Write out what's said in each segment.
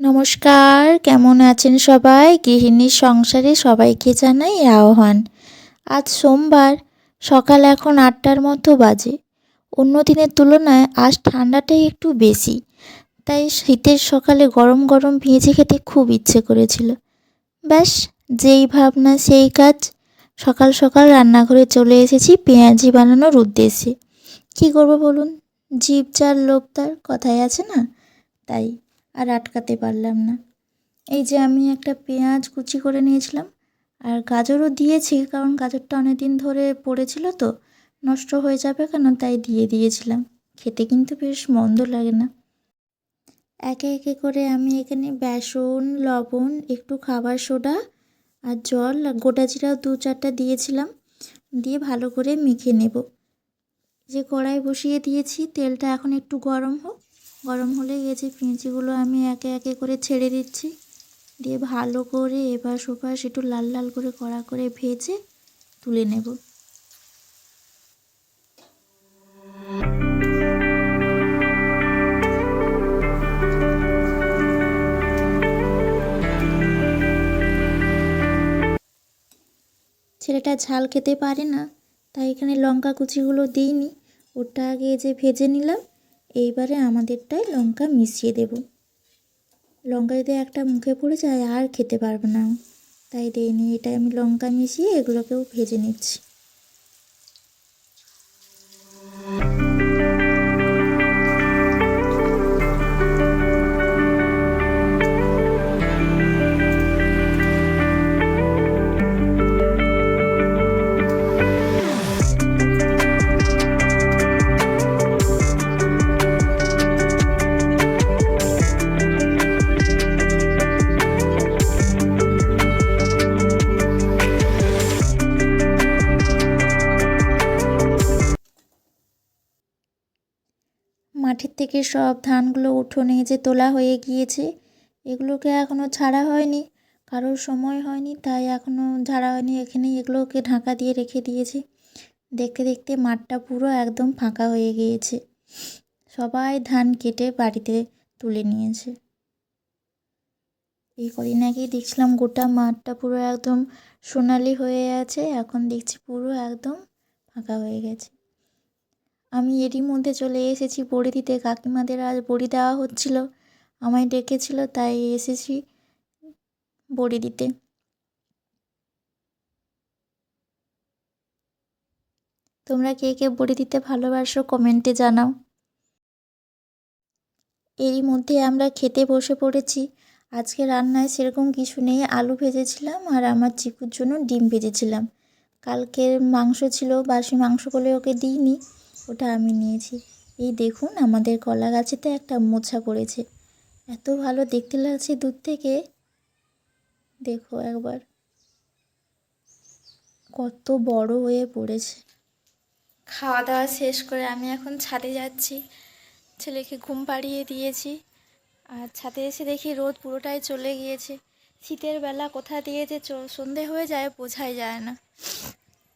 নমস্কার, কেমন আছেন সবাই? গৃহিণীর সংসারে সবাইকে জানাই আহ্বান। আজ সোমবার, সকাল এখন আটটার মতো বাজে। অন্য দিনের তুলনায় আজ ঠান্ডাটাই একটু বেশি। তাই শীতের সকালে গরম গরম ভেজে খেতে খুব ইচ্ছে করেছিল। ব্যাস, যেই ভাবনা সেই কাজ। সকাল সকাল রান্নাঘরে চলে এসেছি পেঁয়াজি বানানোর উদ্দেশ্যে। কী করব বলুন? জীব যার লোভ তার কথাই আছে না? তাই আর আটকাতে পারলাম না। এই যে আমি একটা পেঁয়াজ কুচি করে নিয়েছিলাম আর গাজরও দিয়েছি কারণ গাজরটা অনেক দিন ধরে পড়েছিল তো, নষ্ট হয়ে যাবে কেন তাই দিয়ে দিয়েছিলাম। খেতে কিন্তু বেশ মন্দ লাগে না। একে একে করে আমি এখানে বেসন, লবণ, একটু খাবার সোডা আর জল গোটা জিরাও দু চারটা দিয়েছিলাম। দিয়ে ভালো করে মেখে নেব। যে কড়াই বসিয়ে দিয়েছি, তেলটা এখন একটু গরম হোক। গরম হলে যে পেঁয়াজিগুলো আমি একে একে করে ছেড়ে দিচ্ছি। দিয়ে ভালো করে এপাশ ওপাশ একটু লাল লাল করে কড়া করে ভেজে তুলে নেব। ছেলেটা ঝাল খেতে পারে না, তাই এখানে লঙ্কা কুচিগুলো দিইনি। ওটা আগে যে ভেজে নিলাম এইবারে আমাদেরটায় লঙ্কা মিশিয়ে দেব। লঙ্কা যদি একটা মুখে পড়ে যায়, আর খেতে পারব না। তাই দিইনি এটা আমি লঙ্কা মিশিয়ে এগুলোকেও ভেজে নিচ্ছি। থেকে সব ধানগুলো উঠোনে যে তোলা হয়ে গিয়েছে, এগুলোকে এখনও ছাড়া হয়নি। কারোর সময় হয়নি, তাই এখনও ঝাড়া হয়নি। এখানেই এগুলোকে ঢাকা দিয়ে রেখে দিয়েছি। দেখতে দেখতে মাঠটা পুরো একদম ফাঁকা হয়ে গিয়েছে। সবাই ধান কেটে বাড়িতে তুলে নিয়েছে। এই কদিন আগেই দেখছিলাম গোটা মাঠটা পুরো একদম সোনালি হয়ে আছে। এখন দেখছি পুরো একদম ফাঁকা হয়ে গেছে। আমি এরই মধ্যে চলে এসেছি বড়ি দিতে কাকিমাদের আজ বড়ি দেওয়া হচ্ছিল। আমায় ডেকেছিল, তাই এসেছি বড়ি দিতে তোমরা কে কে বড়ি দিতে ভালোবাসো কমেন্টে জানাও। এরই মধ্যে আমরা খেতে বসে পড়েছি। আজকে রান্নায় সেরকম কিছু নেই। আলু ভেজেছিলাম আর আমার চিকুর জন্য ডিম ভেজেছিলাম। কালকের মাংস ছিল, বাসি মাংস বলে ওকে দিইনি। ওটা আমি নিয়েছি। এই দেখুন, আমাদের কলা গাছেতে একটা মোছা পড়েছে। এত ভালো দেখতে লাগছে দূর থেকে। দেখো একবার। কত বড় হয়ে পড়েছে। খাওয়া দাওয়া শেষ করে আমি এখন ছাদে যাচ্ছি। ছেলেকে ঘুম পাড়িয়ে দিয়েছি। আর ছাদে এসে দেখি রোদ পুরোটাই চলে গিয়েছে। শীতের বেলা কোথা দিয়ে যে সন্ধে হয়ে যায়, বোঝাই যায় না।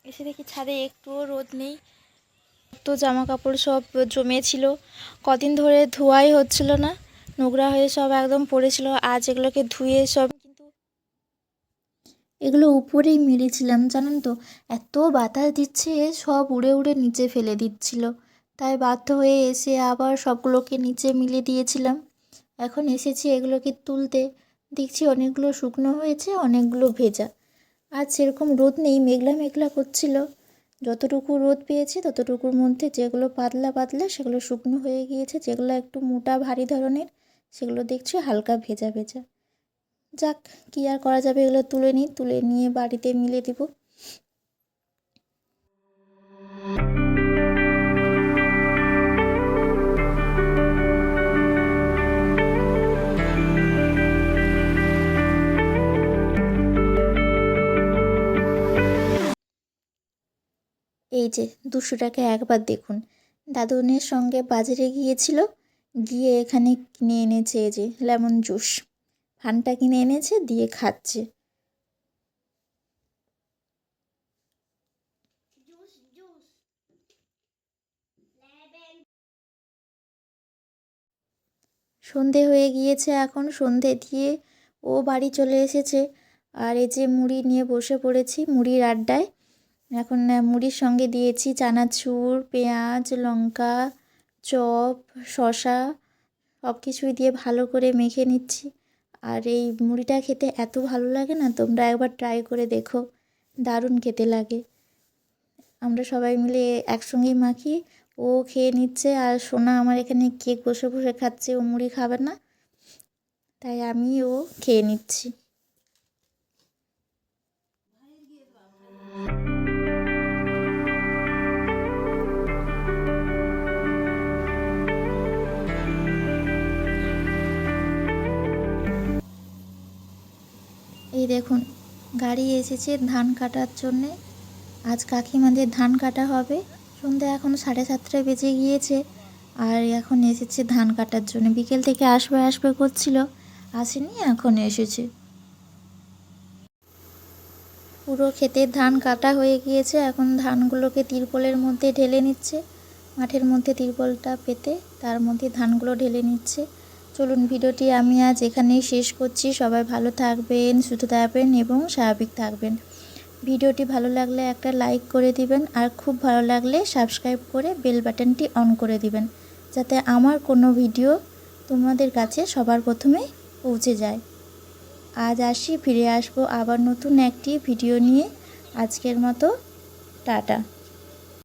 এসে দেখি ছাদে একটুও রোদ নেই। তো জামা কাপড় সব জমেছিল। কদিন ধরে ধোয়াই হচ্ছিল না, নোংরা হয়ে সব একদম পড়েছিল। আজ এগুলোকে ধুয়ে সব কিন্তু এগুলো উপরেই মেরেছিলাম, জানেন তো? এত বাতাস দিচ্ছে, সব উড়ে উড়ে নিচে ফেলে দিচ্ছিল। তাই বাধ্য হয়ে এসে আবার সবগুলোকে নিচে মিলে দিয়েছিলাম। এখন এসেছি এগুলোকে তুলতে। দেখছি অনেকগুলো শুকনো হয়েছে, অনেকগুলো ভেজা। আজ সেরকম রোদ নেই, মেঘলা মেঘলা করছিল। যতটুকু রোদ পেয়েছে, ততটুকুর মধ্যে যেগুলো পাতলা পাতলা, সেগুলো শুকনো হয়ে গিয়েছে, যেগুলো একটু মোটা ভারী ধরনের, সেগুলো দেখছি হালকা ভেজা ভেজা। যাক, কী আর করা যাবে এগুলো তুলে নিই, তুলে নিয়ে বাড়িতে মিলে দিব। এই যে দুশো টাকা একবার দেখুন। দাদুনের সঙ্গে বাজারে গিয়েছিল, গিয়ে এখানে কিনে এনেছে এই যে, লেমন জুস। ফানটা কিনে এনেছে, দিয়ে খাচ্ছে। সন্ধে হয়ে গিয়েছে এখন, সন্ধে দিয়ে ও বাড়ি চলে এসেছে। আর এই যে মুড়ি নিয়ে বসে পড়েছি, মুড়ির আড্ডায়। এখন মুড়ির সঙ্গে দিয়েছি চানাচুর, পেঁয়াজ, লঙ্কা, চপ, শসা সব কিছুই দিয়ে ভালো করে মেখে নিচ্ছি। আর এই মুড়িটা খেতে এত ভালো লাগে না, তোমরা একবার ট্রাই করে দেখো, দারুণ খেতে লাগে। আমরা সবাই মিলে একসঙ্গেই মাখি, ও খেয়ে নিচ্ছে আর সোনা আমার এখানে কেক বসে বসে খাচ্ছে, ও মুড়ি খাবে না, তাই আমি ও খেয়ে নিচ্ছি। দেখুন, গাড়ি এসেছে ধান কাটার জন্যে। আজ কাকিমাদের ধান কাটা হবে। সন্ধ্যা এখন সাড়ে সাতটায় বেজে গিয়েছে, আর এখন এসেছে ধান কাটার জন্য। বিকেল থেকে আসবে আসবে করছিল, আসেনি, এখন এসেছে। পুরো ক্ষেতের ধান কাটা হয়ে গিয়েছে, এখন ধানগুলোকে তিরপলের মধ্যে ঢেলে নিচ্ছে। মাঠের মধ্যে তিরপলটা পেতে তার মধ্যে ধানগুলো ঢেলে নিচ্ছে। চলুন ভিডিওটি আমি আজ এখানেই শেষ করছি। সবাই ভালো থাকবেন, সুস্থ থাকবেন এবং স্বাভাবিক থাকবেন। ভিডিওটি ভালো লাগলে একটা লাইক করে দিবেন আর খুব ভালো লাগলে সাবস্ক্রাইব করে বেল বাটনটি অন করে দিবেন, যাতে আমার কোনো ভিডিও তোমাদের কাছে সবার প্রথমে পৌঁছে যায়। আজ আসি, ফিরে আসব আবার নতুন একটি ভিডিও নিয়ে। আজকের মতো, টাটা।